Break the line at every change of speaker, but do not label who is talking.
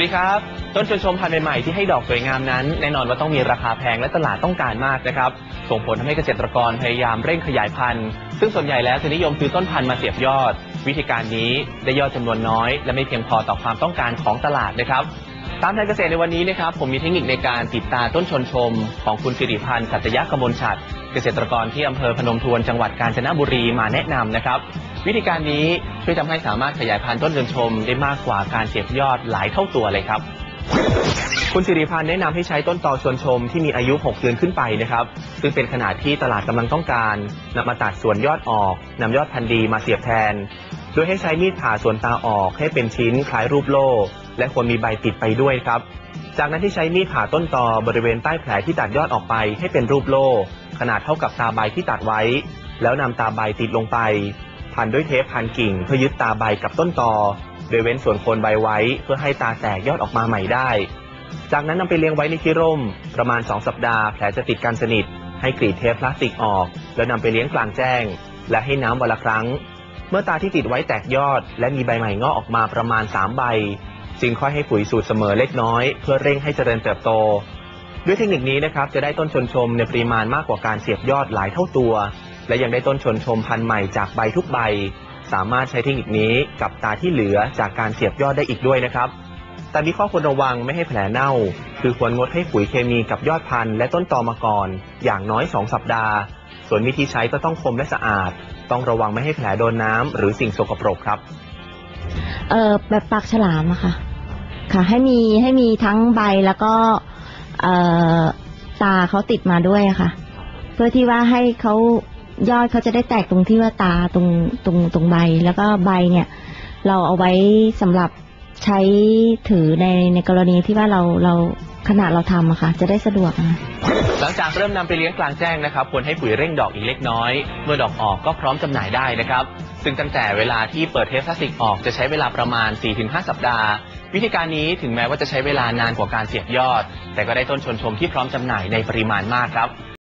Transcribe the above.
วัสดีครับ ต้นชวนชมพันธุ์ใหม่ๆที่ให้ดอกสวยงามนั้น แน่นอนว่าต้องมีราคาแพงและตลาดต้องการมากนะครับ ส่งผลทำให้เกษตรกรพยายามเร่งขยายพันธุ์ ซึ่งส่วนใหญ่แล้วจะนิยมซื้อต้นพันธุ์มาเสียบยอด วิธีการนี้ได้ยอดจำนวนน้อย และไม่เพียงพอต่อความต้องการของตลาดนะครับ ตามแผนเกษตรในวันนี้นะครับ ผมมีเทคนิคในการติดตาต้นชนชม ของคุณสิริพันธ์สัตยกมลฉัตร เกษตรกรที่อำเภอพนมทวนจังหวัดกาญจนบุรีมาแนะนำนะครับ วิธีการนี้ช่วยทำให้สามารถขยายพันธุ์ต้นชนชมได้มากกว่าการเสียบยอดหลายเท่าตัวเลยครับ คุณสิริพันธ์แนะนำให้ใช้ต้นตอชวนชมที่มีอายุ 6 เดือนขึ้นไปนะครับ ซึ่งเป็นขนาดที่ตลาดกำลังต้องการนำมาตัดส่วนยอดออกนำยอดพันธุ์ดีมาเสียบแทน โดยให้ใช้มีดผ่าส่วนตาออกให้เป็นชิ้นคล้ายรูปโล่และควรมีใบติดไปด้วยครับ จากนั้นที่ใช้มีดผ่าต้นตอบริเวณใต้แผลที่ตัดยอดออกไปให้เป็นรูปโล่ขนาดเท่ากับตาใบที่ตัดไว้ แล้วนำตาใบติดลงไป พันด้วยเทปพันกิ่งเพื่อยึดตาใบกับต้นตอโดยเว้นส่วนโคนใบไว้เพื่อให้ตาแตกยอดออกมาใหม่ได้ จากนั้นนำไปเลี้ยงไว้ในที่ร่ม ประมาณ 2 สัปดาห์แผลจะติดกันสนิท ให้กรีดเทปพลาสติกออก แล้วนำไปเลี้ยงกลางแจ้ง และให้น้ำวันละครั้ง เมื่อตาที่ติดไว้แตกยอด และมีใบใหม่งอกออกมาประมาณ 3 ใบ จึงค่อยให้ปุ๋ยสูตรเสมอเล็กน้อย เพื่อเร่งให้เจริญเติบโต ด้วยเทคนิคนี้นะครับจะได้ต้นชนชมในปริมาณมากกว่าการเสียบยอดหลายเท่าตัว และยังได้ต้นชนชมพันธุ์ใหม่จากใบทุกใบ สามารถใช้เทคนิคนี้กับตาที่เหลือจากการเสียบยอดได้อีกด้วยนะครับ แต่มีข้อควรระวังไม่ให้แผลเน่า คือควรงดให้ปุ๋ยเคมีกับยอดพันธุ์และต้นตอมาก่อน อย่างน้อย 2 สัปดาห์ ส่วนวิธีใช้ก็ต้องคมและสะอาด ต้องระวังไม่ให้แผลโดนน้ำหรือสิ่งสกปรกครับ
เออแบบปากฉลามอะค่ะ ค่ะ ให้มีให้มีทั้งใบแล้วก็เอตาเขาติดมาด้วยค่ะ เพื่อที่ว่าให้เขายอดเขาจะได้แตกตรงที่ว่าตาตรงตรงตรงใบ แล้วก็ใบเนี่ย เราเอาไว้สำหรับใช้ถือในในกรณีที่ว่าเราเราขณะเราทำอะค่ะ จะได้สะดวก
หลังจากเริ่มนำไปเลี้ยงกลางแจ้งนะครับควรให้ปุ๋ยเร่งดอกอีกเล็กน้อย เมื่อดอกออกก็พร้อมจำหน่ายได้นะครับ ซึ่งตั้งแต่เวลาที่เปิดเทปพลาสติกออกจะใช้เวลาประมาณ 4-5 สัปดาห์ วิธีการนี้ถึงแม้ว่าจะใช้เวลานานกว่าการเสียบยอด แต่ก็ได้ต้นชนชมที่พร้อมจำหน่ายในปริมาณมากครับ